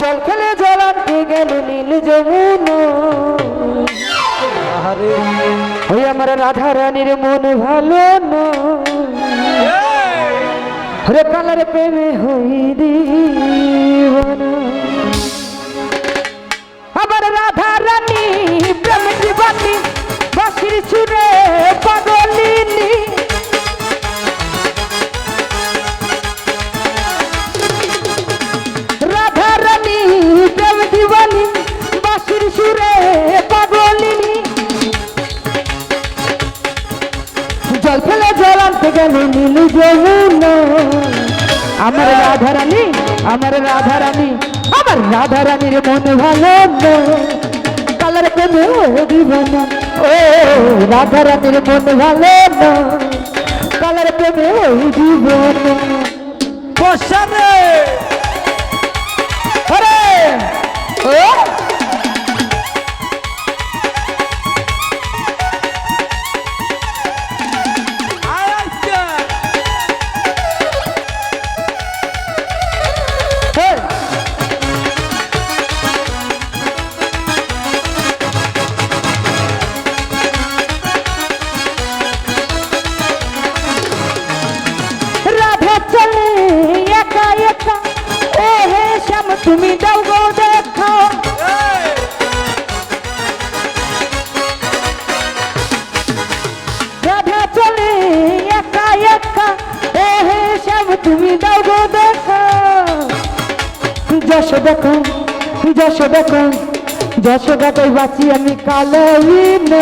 জল খেলে জল আনতে গেল নীল যমুনা। ওই আমার রাধা রানীর মন ভালো না। রে কালার প্রেমে হই দিওয়ানা আমার রাধা রানী প্রেম আমার রাধা রানী আমার রাধা রানী আমার রাধা রানীর মন ভালো কালার কেন দিবানা ও রাধা রানীর মন ভালো কালার কেন দিবানা বসাবে ও! শ্যাম তুমি দাও গো দেখা। রাধা চলে একা একা ও হে শ্যাম, তুমি দাও গো দেখা। যশোদা কই যশোদা কই যশোদা কই বাঁচি আমি কালো বিন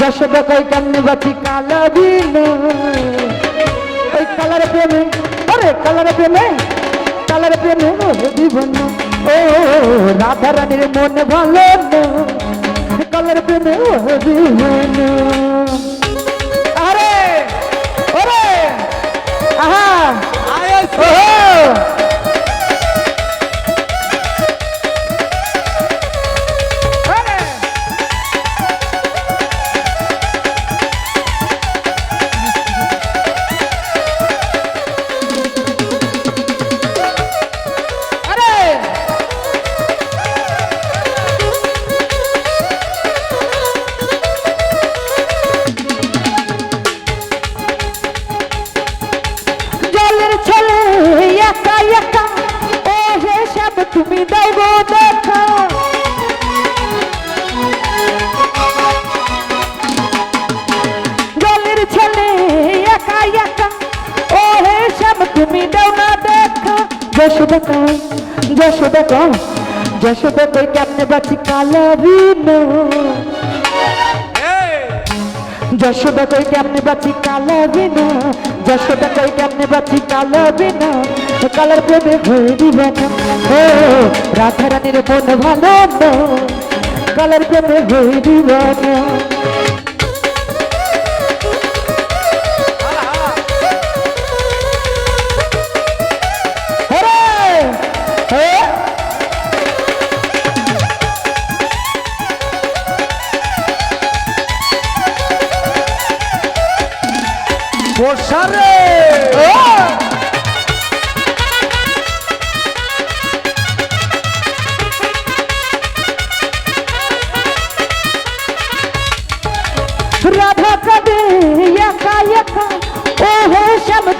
যশোদা কই কেমনে বাঁচি কালো বিন ওই কালার প্রেমে আরে কালার প্রেমে। কালার প্রেমে জীবন। ও রাধা রানীর মন ভালো কালার প্রেমে জীবন। আরে আহা একা একা, ও হে সব তুমি দাও গো দেখা। জলের ছেলে একা একা, ও হে সব তুমি দাও না দেখা। যশোদা কই যশোদা কই যশোদা কই কেমনে বাঁচি কালা বিন এই যশোদা কই কেমনে বাঁচি কালো বিনা? যশোদা কই কেমনে বাঁচি কালো বিনা? কালার প্রেমে ভয় দিবে না। ও রাধা রানীর মন ভালো না। কালার প্রেমে হয়ে দিবে না।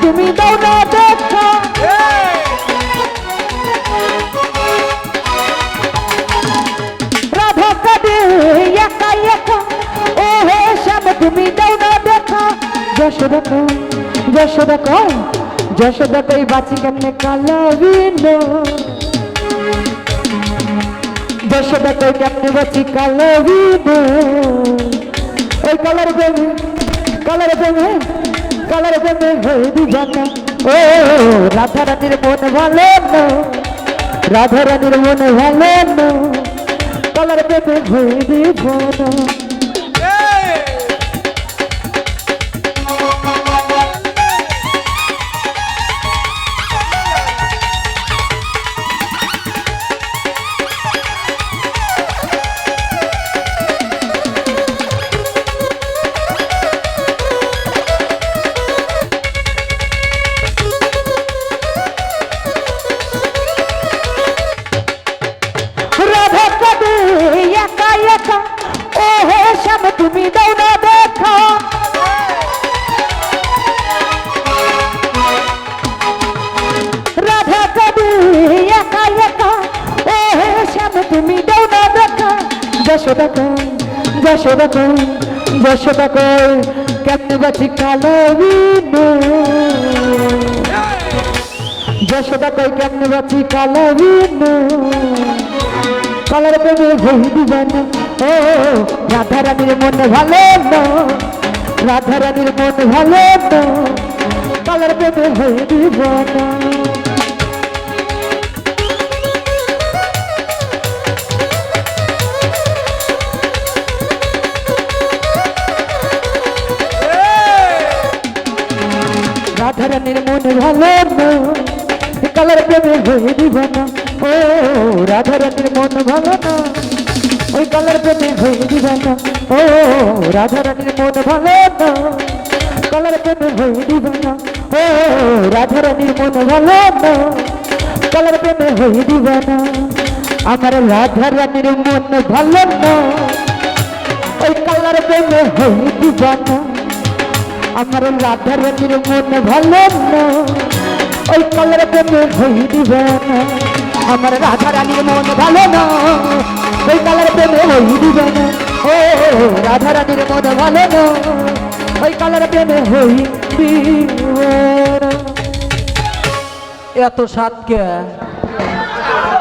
তুমি দাও না দেখা রাধা কাঁদে একা একা। ও হে শ্যাম, তুমি দাও না দেখা যশোদা কই যশোদা কই যশোদা কই বাঁচি কেমনে কালা বিন যশোদা কই কেমনে বাঁচি কালা বিন ওই কালার প্রেমে কালার প্রেমে কালার প্রেমে হয়ে দিবানা ও রাধা রানীর মন ভালো না। রাধা রানীর মন ভালো না। কালার প্রেমে হয়ে দিবানা রাধা রানীর মন ভালো রাধা রানীর মন ভালো কালার প্রেমে হই দিবেন। রাধা রানীর মন ভালো না কালার প্রেমে হয়ে দিব না। ও রাধা রানীর মন ভালো না। ওই কালার প্রেমে হয়ে দিব না। ও রাধা রানীর মন ভালো না। কালার প্রেমে হয়ে দিব না। ও রাধা রানীর মন ভালো না। কালার প্রেমে হয়ে দিব না। আমার রাধা রানীর মন ভালো না। ওই কালার প্রেমে হয়ে দিব না। আমার রাধা রানীর মন ভালো না। ওই কালার প্রেমে হই দিবে না। আমার রাধা রানীর মন ভালো না। ওই কালার প্রেমে হই দিবে না। ও, রাধা রানীর মন ভালো না। ওই কালার প্রেমে হই দিবে এত সাতকে